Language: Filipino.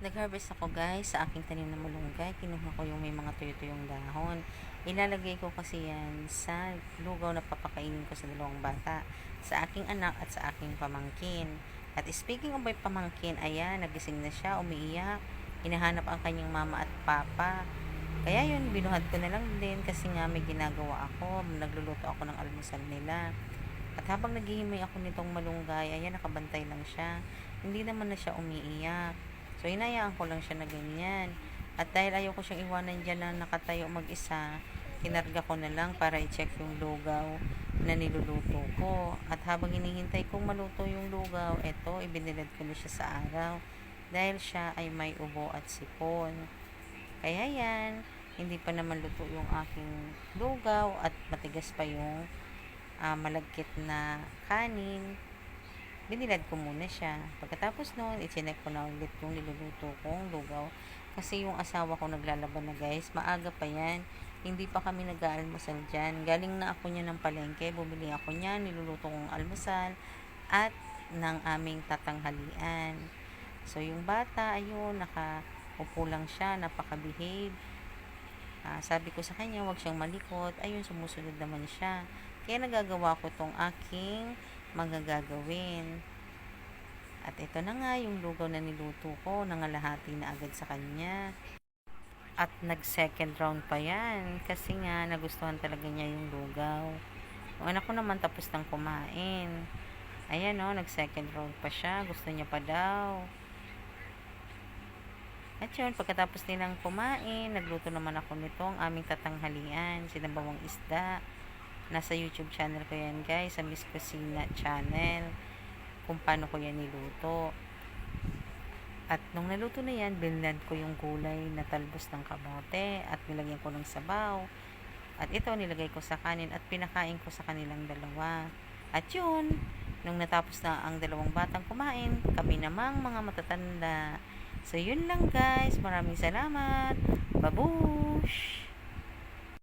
Nag-harvest ako guys sa aking tanim na malunggay. Kinuha ko yung may mga tuyo-tuyong dahon. Ilalagay ko kasi yan sa lugaw na papakainin ko sa dalawang bata. Sa aking anak at sa aking pamangkin. At speaking of my pamangkin, ayan, nagising na siya, umiiyak. Hinahanap ang kanyang mama at papa. Kaya yun, binuhat ko na lang din kasi nga may ginagawa ako. Nagluluto ako ng almusal nila. At habang naghihimay ako nitong malunggay, ayan, nakabantay lang siya. Hindi naman na siya umiiyak. So, hinayaan ko lang siya na ganyan. At dahil ayaw ko siyang iwanan dyan na nakatayo mag-isa, kinarga ko na lang para i-check yung lugaw na niluluto ko. At habang hinihintay kong maluto yung lugaw, eto, ibinilad ko na siya sa araw. Dahil siya ay may ubo at sipon. Kaya yan, hindi pa naman luto yung aking lugaw at matigas pa yung ah, malagkit na kanin binilad ko muna siya. Pagkatapos noon, ichinek ko na ulit yung niluluto kong lugaw. Kasi yung asawa ko naglalaban na guys, maaga pa yan. Hindi pa kami nag-aalmusal dyan. Galing na ako niya ng palengke, bumili ako niya, niluluto kong almusal at ng aming tatanghalian. So, yung bata, ayun, nakaupo lang siya, napaka-behave. Ah, sabi ko sa kanya, huwag siyang malikot. Ayun, sumusunod naman siya. Kaya nagagawa ko tong aking mga gagawin. At ito na nga yung lugaw na niluto ko, nangalahati na agad sa kanya. At nag second round pa yan kasi nga nagustuhan talaga niya yung lugaw. Yung anak ko naman tapos nang kumain. Ayan o, nag second round pa siya. Gusto niya pa daw. At yun, pagkatapos nilang kumain, nagluto naman ako nito ang aming tatanghalian, sinabawang isda. Nasa YouTube channel ko yan guys, sa Miss Cucina channel, kung paano ko yan niluto. At nung naluto na yan, binlad ko yung gulay na talbos ng kamote at nilagyan ko ng sabaw. At ito nilagay ko sa kanin at pinakain ko sa kanilang dalawa. At yun, nung natapos na ang dalawang batang kumain, kami namang mga matatanda. So yun lang guys, maraming salamat. Babush!